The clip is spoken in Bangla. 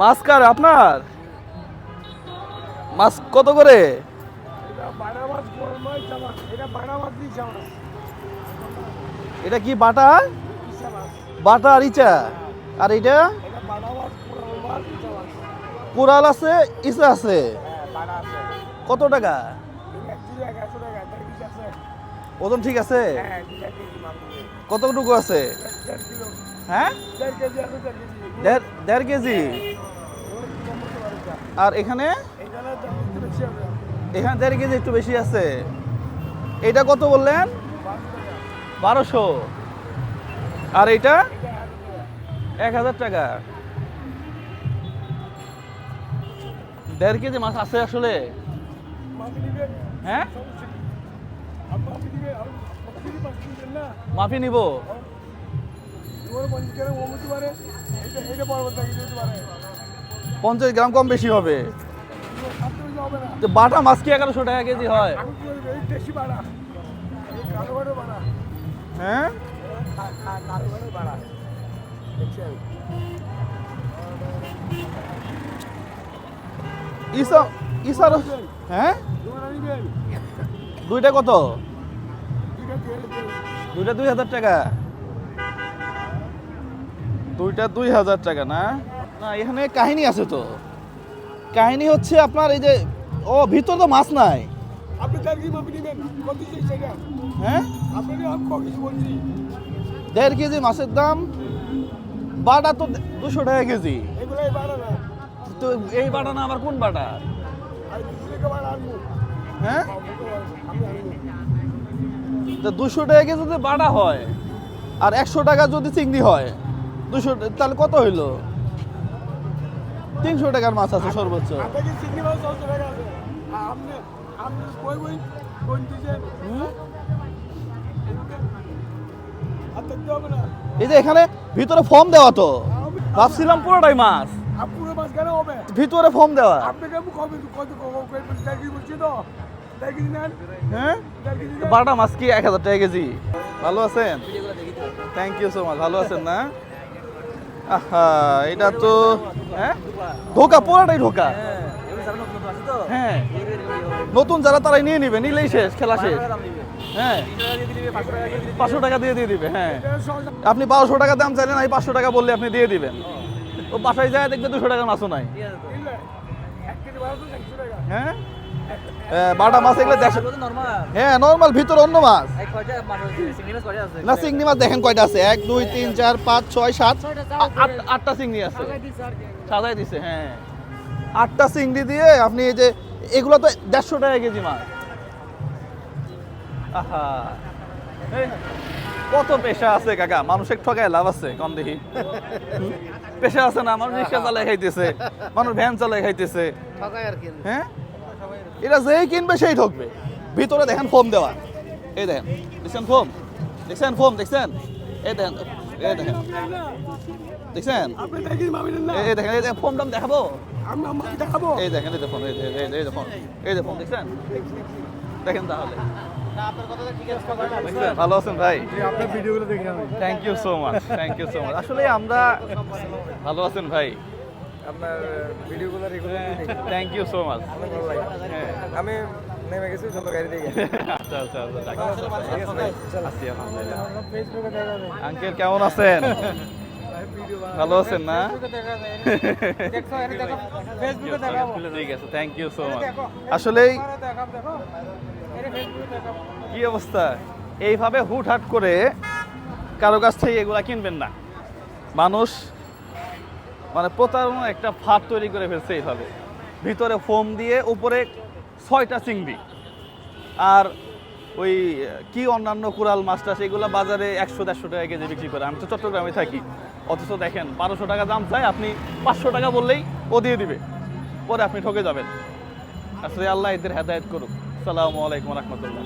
মাছ আপনার? মাছ কত করে? এটা কি বাটা? বাটা আর ইচা। আর এটা কোরাল আছে, ইচা আছে। কত টাকা? ওজন ঠিক আছে? কতটুকু আছে? হ্যাঁ? দেড় কেজি। আর এখানে? এখানে দেড় কেজি একটু বেশি আছে। এটা কত বললেন? বারোশো। আর এটা এক হাজার টাকা। দেড় কেজি মাছ আছে আসলে? হ্যাঁ? মাফি নিব। পঞ্চাশ গ্রাম কম বেশি হবে। তো বাটা মাছ কি এগারোশো টাকা কেজি হয়? হ্যাঁ? হ্যাঁ? দুইটা কত? দুইটা দুই হাজার টাকা। দুইটা দুই হাজার টাকা না? না এখানে কাহিনী আছে তো। কাহিনী হচ্ছে আপনার এই যে ও ভিতর তো মাছ নাই। হ্যাঁ দেড় কেজি মাছের দাম বাটা তো দুশো টাকা কেজি। তো এই বাটা না আবার কোন বাটা? হ্যাঁ? তো দুশো টাকা কেজি যদি বাটা হয় আর একশো টাকা যদি চিংড়ি হয়। দুশো তাহলে কত হইল? তিনশো টাকার মাছ আছে সর্বোচ্চ। এই যে এখানে ভিতরে ফর্ম দেওয়া তো। ভাবছিলাম পুরোটাই মাছ। আর পুরো মাছ কেন হবে? ভিতরে ফর্ম দেওয়া। হ্যাঁ? বাটা মাছ কি এক হাজার টাকা কেজি? ভালো আছেন? থ্যাংক ইউ সো মাচ ভালো আছেন না? আহা, এটা তো হ্যাঁ? ধোকা, পুরোটাই হ্যাঁ। নতুন যারা তারাই নিয়ে নিবে, নিলেই শেষ, খেলা শেষ। হ্যাঁ। পাঁচশো টাকা দিয়ে দিয়ে দিবে হ্যাঁ। আপনি বারোশো টাকা দাম চাইলেন, আমি পাঁচশো টাকা বললে আপনি দিয়ে দিবেন। ও বাসায় যায় দেখবে দুশো টাকা মাছও নাই। হ্যাঁ? হ্যাঁ, বাটা মাছ এগুলো হ্যাঁ নর্মাল ভিতর অন্য মাছ। না চিংড়ি মাছ দেখেন কয়টা আছে? এক দুই তিন চার পাঁচ ছয় সাত। আটটা চিংড়ি আছে। সাজাই দিছে হ্যাঁ। আটটা চিংড়ি দিয়ে আপনি এই যে এগুলো তো দেড়শো টাকা কেজি মাছ। আহা। কত পেশা আছে কাকা? মানুষের ঠকায় লাভ আছে কম দেখি। পেশা আছে না মানুষ রিক্সা চালাই খাইতেছে মানুষ ভ্যান চালাই খাইতেছে। হ্যাঁ? এটা যেই কিনবে সেই ঠকবে ভিতরে দেখেন ফোম দেওয়া এই দেখেন দেখছেন ফোম দেখছেন ফোম দেখছেন এই দেখেন এই দেখেন দেখছেন এই দেখেন এই দেখেন ফোম দাম দেখাবো দেখাবো এই দেখেন এই দেখুন এই দেখুন এই দেখুন দেখছেন দেখেন তাহলে? ভালো আছেন ভাই আপনার ভিডিওগুলো দেখি thank you so much thank you so much আসলে আমরা ভালো আছেন ভাই আপনার ভিডিওগুলো regular thank you so much আমি নেমে গেছি সুন্দর গাড়ি থেকে আচ্ছা আচ্ছা আচ্ছা আলহামদুলিল্লাহ। আঙ্কেল কেমন আছেন? ভালো আছেন না? ঠিক আছে থ্যাংক ইউ সো মাচ আসলেই কি অবস্থা? এইভাবে হুটহাট করে কারও কাছ থেকে এগুলা কিনবেন না। মানুষ মানে প্রতারণা একটা ফাঁদ তৈরি করে ফেলছে এইভাবে। ভিতরে ফোম দিয়ে উপরে ছয়টা চিংড়ি। আর ওই কি অন্যান্য কুড়াল মাছটা সেগুলো বাজারে একশো দেড়শো টাকা কেজি বিক্রি করে। আমি তো চট্টগ্রামে থাকি। অথচ দেখেন, বারোশো টাকা দাম চাই আপনি পাঁচশো টাকা বললেই ও দিয়ে দিবে। পরে আপনি ঠকে যাবেন। আসলে আল্লাহ এদের হেদায়ত করুক। সালামু আলাইকুম রহমতুল্লাহ।